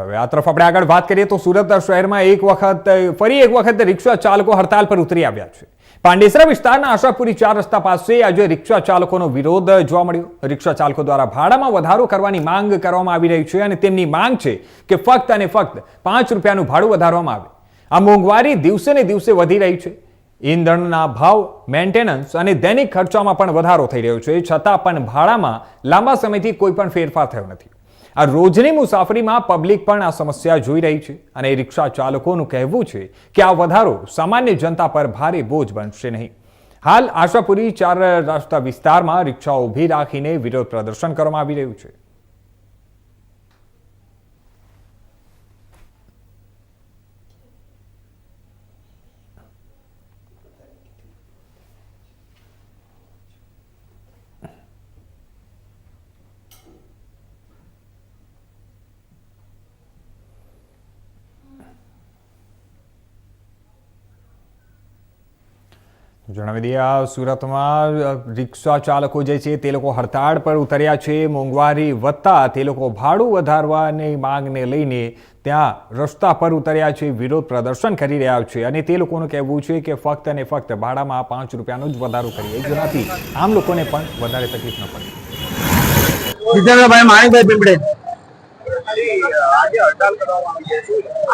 હવે આ તરફ આપણે આગળ વાત કરીએ તો સુરત શહેરમાં એક વખત, ફરી એક વખત રિક્ષા ચાલકો હડતાલ પર ઉતરી આવ્યા છે. પાંડેસરા વિસ્તારના આશાપુરી ચાર રસ્તા પાસે આજે રિક્ષા ચાલકોનો વિરોધ જોવા મળ્યો. રિક્ષા ચાલકો દ્વારા ભાડામાં વધારો કરવાની માંગ કરવામાં આવી રહી છે અને તેમની માંગ છે કે ફક્ત અને ફક્ત પાંચ રૂપિયાનું ભાડું વધારવામાં આવે. આ મોંઘવારી દિવસે ને દિવસે વધી રહી છે. ઈંધણના ભાવ મેન્ટેનન્સ અને દૈનિક ખર્ચામાં પણ વધારો થઈ રહ્યો છે. છતાં પણ ભાડામાં લાંબા સમયથી કોઈ પણ ફેરફાર થયો નથી. આ રોજની મુસાફરીમાં પબ્લિક પણ આ સમસ્યા જોઈ રહી છે અને રિક્ષા ચાલકોનું કહેવું છે કે આ વધારો સામાન્ય જનતા પર ભારે બોજ બનશે નહીં. હાલ આશાપુરી ચાર રસ્તા વિસ્તારમાં રિક્ષાઓ ઊભી રાખીને વિરોધ પ્રદર્શન કરવામાં આવી રહ્યું છે. જણાવી દઈએ, આ સુરતમાં રિક્ષા ચાલકો જે છે તે લોકો હડતાળ પર ઉતર્યા છે. મોંઘવારી વધતા તે લોકો ભાડું વધારવાની માંગને લઈને ત્યાં રસ્તા પર ઉતર્યા છે, વિરોધ પ્રદર્શન કરી રહ્યા છે અને તે લોકોનું કહેવું છે કે ફક્ત અને ફક્ત ભાડામાં પાંચ રૂપિયાનો જ વધારો કરીએ જેનાથી આમ લોકોને પણ વધારે તકલીફ ન પડે. જીતેન્દ્રભાઈ માણિકભાઈ પીપળે.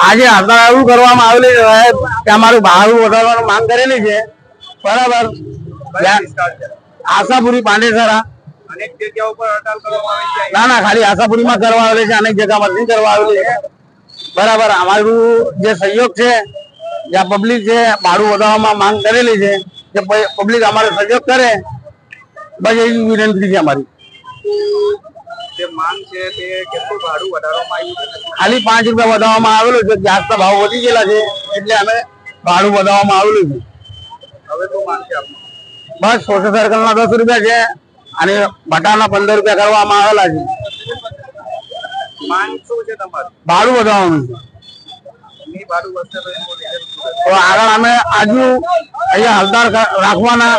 આજે હડતાળ એવું કરવામાં આવેલી કે અમારું ભાડું વધારવાનું માંગ કરેલી છે. બરાબર. આશાપુરી પાંડેસરા. ના ના ખાલી આશાપુરીમાં કરવા આવેલી છે અનેક જગ્યામાં નથી કરવા આવેલી છે. બરાબર અમારું જે સહયોગ છે જ્યાં પબ્લિક છે ભાડું વધારવામાં માંગ કરેલી છે કે પબ્લિક અમારે સહયોગ કરે બસ એવી વિનંતી છે અમારી. જે માંગ છે તે કેટલું ભાડું વધારવામાં ખાલી પાંચ રૂપિયા વધારવામાં આવેલું છે ગેસના ભાવ વધી ગયેલા છે એટલે અમે ભાડું વધારવામાં આવેલું છે. બસ સોશિયલ સર્કલ ના દસ રૂપિયા છે અને બટાના પંદર રૂપિયા કરવામાં આવેલા છે. ભાડું વધારવાનું છે? તો આગળ અમે આજુ અહીંયા હલદાર રાખવાના